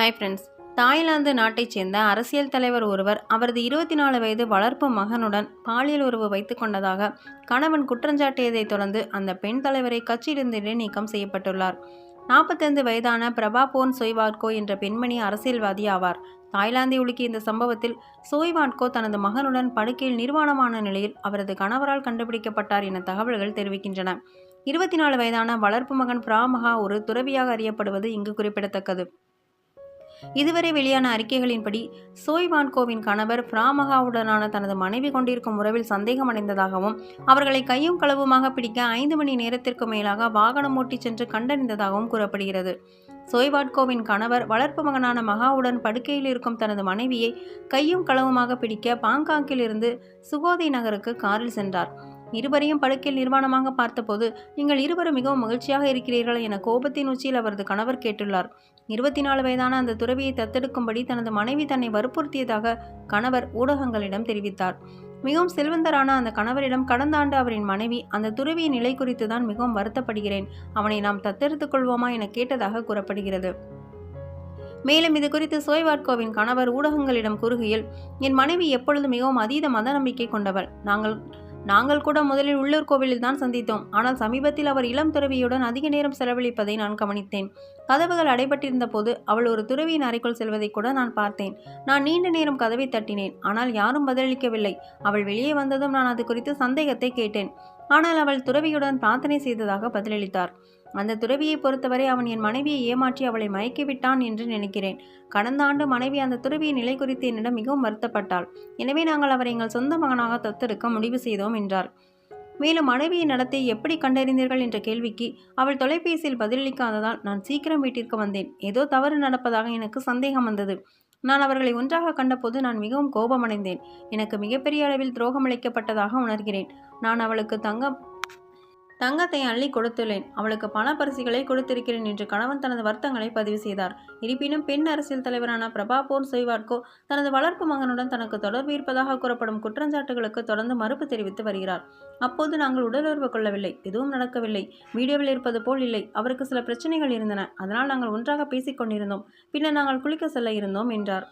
Hi friends Thailand நாட்டைச் சேர்ந்த அரசியல் தலைவர் ஒருவர் அவரது இருபத்தி நாலு வயது வளர்ப்பு மகனுடன் பாலியல் உறவு வைத்து கொண்டதாக கணவன் குற்றஞ்சாட்டியதைத் தொடர்ந்து அந்த பெண் தலைவரை கட்சியிலிருந்து இடைநீக்கம் செய்யப்பட்டுள்ளார். நாற்பத்தைந்து வயதான பிரபா போன் சொய்வார்கோ என்ற பெண்மணி அரசியல்வாதி ஆவார். தாய்லாந்தை உலுக்கிய இந்த சம்பவத்தில் சோய்வாட்கோ தனது மகனுடன் படுக்கையில் நிர்வாணமான நிலையில் அவரது கணவரால் கண்டுபிடிக்கப்பட்டார் என தகவல்கள் தெரிவிக்கின்றன. இருபத்தி நாலு வயதான வளர்ப்பு மகன் பிராமகா ஒரு துறவியாக அறியப்படுவது இங்கு குறிப்பிடத்தக்கது. இதுவரை வெளியான அறிக்கைகளின்படி சோய்வான்கோவின் கணவர் பிராமகாவுடனான தனது மனைவி கொண்டிருக்கும் உறவில் சந்தேகம் அடைந்ததாகவும் அவர்களை கையும் களவுமாக பிடிக்க ஐந்து மணி நேரத்திற்கு மேலாக வாகனம் ஓட்டிச் சென்று கண்டறிந்ததாகவும் கூறப்படுகிறது. சோய்வாட்கோவின் கணவர் வளர்ப்பு மகனான மகாவுடன் படுக்கையில் இருக்கும் தனது மனைவியை கையும் களவுமாக பிடிக்க பாங்காங்கில் இருந்து சுகோதை நகருக்கு காரில் சென்றார். இருவரையும் படுக்கையில் நிர்வாணமாக பார்த்தபோது நீங்கள் இருவரும் மிகவும் மகிழ்ச்சியாக இருக்கிறீர்கள் என கோபத்தின் உச்சியில் அவரது கணவர் கேட்டுள்ளார். இருபத்தி நாலு வயதான அந்த துறவியை தத்தெடுக்கும்படி தனது மனைவி தன்னை வற்புறுத்தியதாக கணவர் ஊடகங்களிடம் தெரிவித்தார். மிகவும் செல்வந்தரான அந்த கணவரிடம் கடந்த ஆண்டு அவரின் மனைவி அந்த துறவியின் நிலை குறித்து தான் மிகவும் வருத்தப்படுகிறேன். அவனை நாம் தத்தெடுத்துக் கொள்வோமா என கேட்டதாக கூறப்படுகிறது. மேலும் இது குறித்து சோய்வாட்கோவின் கணவர் ஊடகங்களிடம் கூறுகையில் என் மனைவி எப்பொழுது மிகவும் அதீத மத நம்பிக்கை கொண்டவள். நாங்கள் நாங்கள் கூட முதலில் உள்ளூர் கோவிலில் தான் சந்தித்தோம். ஆனால் சமீபத்தில் அவர் இளம் துறவியுடன் அதிக நேரம் செலவழிப்பதை நான் கவனித்தேன். கதவுகள் அடைபட்டிருந்த போது அவள் ஒரு துறவியின் அறைக்குள் செல்வதை கூட நான் பார்த்தேன். நான் நீண்ட நேரம் கதவை தட்டினேன். ஆனால் யாரும் பதிலளிக்கவில்லை. அவள் வெளியே வந்ததும் நான் அது குறித்து சந்தேகத்தை கேட்டேன். ஆனால் அவள் துறவியுடன் பிரார்த்தனை செய்ததாக பதிலளித்தார். அந்த துறவியை பொறுத்தவரை அவன் என் மனைவியை ஏமாற்றி அவளை மயக்கிவிட்டான் என்று நினைக்கிறேன். கடந்த ஆண்டு மனைவி அந்த துறவியின் நிலை குறித்து என்னிடம் மிகவும் வருத்தப்பட்டாள். எனவே நாங்கள் அவரை எங்கள் சொந்த மகனாக தத்தெடுக்க முடிவு செய்தோம் என்றார். மேலும் மனைவியின் நடத்தை எப்படி கண்டறிந்தீர்கள் என்ற கேள்விக்கு அவள் தொலைபேசியில் பதிலளிக்காததால் நான் சீக்கிரம் வீட்டிற்கு வந்தேன். ஏதோ தவறு நடப்பதாக எனக்கு சந்தேகம் வந்தது. நான் அவர்களை ஒன்றாக கண்டபோது நான் மிகவும் கோபமடைந்தேன். எனக்கு மிகப்பெரிய அளவில் துரோகம் அளிக்கப்பட்டதாக உணர்கிறேன். நான் அவளுக்கு தங்கம் தங்கத்தை அள்ளி கொடுத்துள்ளேன். அவளுக்கு பண பரிசுகளை கொடுத்திருக்கிறேன் என்று கணவன் தனது வருத்தங்களை பதிவு செய்தார். இருப்பினும் பெண் அரசியல் தலைவரான பிரபா போர் சொய்வாட்கோ தனது வளர்ப்பு மகனுடன் தனக்கு தொடர்பு இருப்பதாக கூறப்படும் குற்றச்சாட்டுகளுக்கு தொடர்ந்து மறுப்பு தெரிவித்து வருகிறார். அப்போது நாங்கள் உடலுறவு கொள்ளவில்லை. எதுவும் நடக்கவில்லை. வீடியோவில் இருப்பது போல் இல்லை. அவருக்கு சில பிரச்சனைகள் இருந்தன. அதனால் நாங்கள் ஒன்றாக பேசிக் கொண்டிருந்தோம் பின்னர் நாங்கள் குளிக்க செல்ல இருந்தோம் என்றார்.